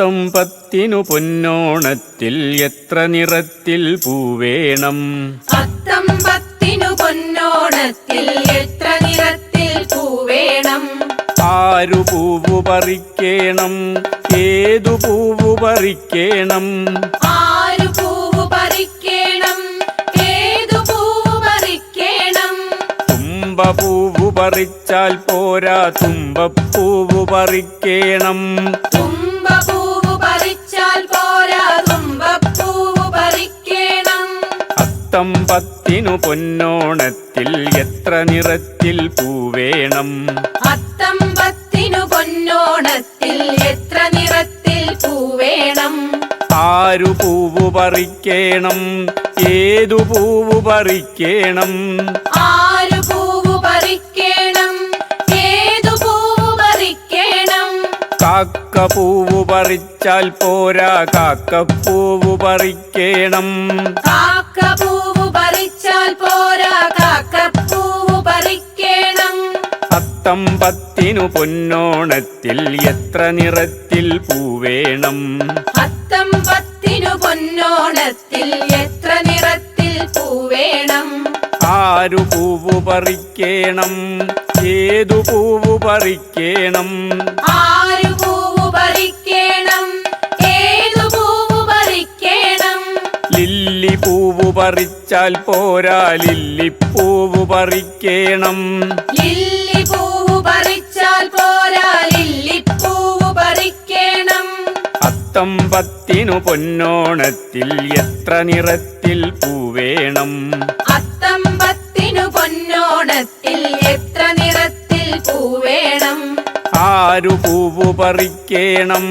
അത്തം പത്തിനു പൊന്നോണത്തിൽ എത്ര നിറത്തിൽ പൂവേണം? പത്തം പത്തിനു പൊന്നോണത്തിൽ എത്ര നിറത്തിൽ പൂവേണം? ആരു പൂവു പറിക്കേണം? ഏതു പൂവു പറിക്കേണം? ആരു പൂവ് പറിക്കേണം? ഏതു പൂവ് പറിക്കേണം? തുമ്പ പൂവു പറിച്ചാൽ പോരാ. തുമ്പപ്പൂവു പറിക്കേണം. അത്തം പത്തിനു പൊന്നോണത്തിൽ എത്ര നിറത്തിൽ പൂവേണം? അത്തം പത്തിനു പൊന്നോണത്തിൽ എത്ര നിറത്തിൽ പൂവേണം? ആരു പൂവു പറിക്കേണം? ഏതു പൂവു പറിക്കേണം? ആരു പൂവ് പറിക്കേണം? ഏതു പൂവ് പറിക്കേണം? കാക്ക പൂവു പറിച്ചാൽ പോരാ കാക്കപ്പൂവു പറിക്കേണം. കാക്ക പത്തിനു പൊന്നോണത്തിൽ എത്ര നിറത്തിൽ പൂവേണം? അത്തം പത്തിനു പൊന്നോണത്തിൽ എത്ര നിറത്തിൽ പൂവേണം? ആരു പൂവു പറിക്കേണം? ഏതു പൂവു പറിക്കേണം? ആരു പൂവ് പറിക്കേണം? ഏതു പൂവ് പറിക്കേണം? ലില്ലി പൂവു പറിച്ചാൽ പോരാ ലില്ലിപ്പൂവ് പറിക്കേണം. ലില്ലി പൂവ് പറിച്ചാൽ പോരാ ലില്ലിപ്പൂവ് പറിക്കണം. അത്തം പത്തിനു പൊന്നോണത്തിൽ എത്ര നിറത്തിൽ പൂവേണം അത്തം പത്തിനു പൊന്നോണത്തിൽ എത്ര നിറത്തിൽ പൂവേണം ആരു പൂവ് പറിക്കേണം?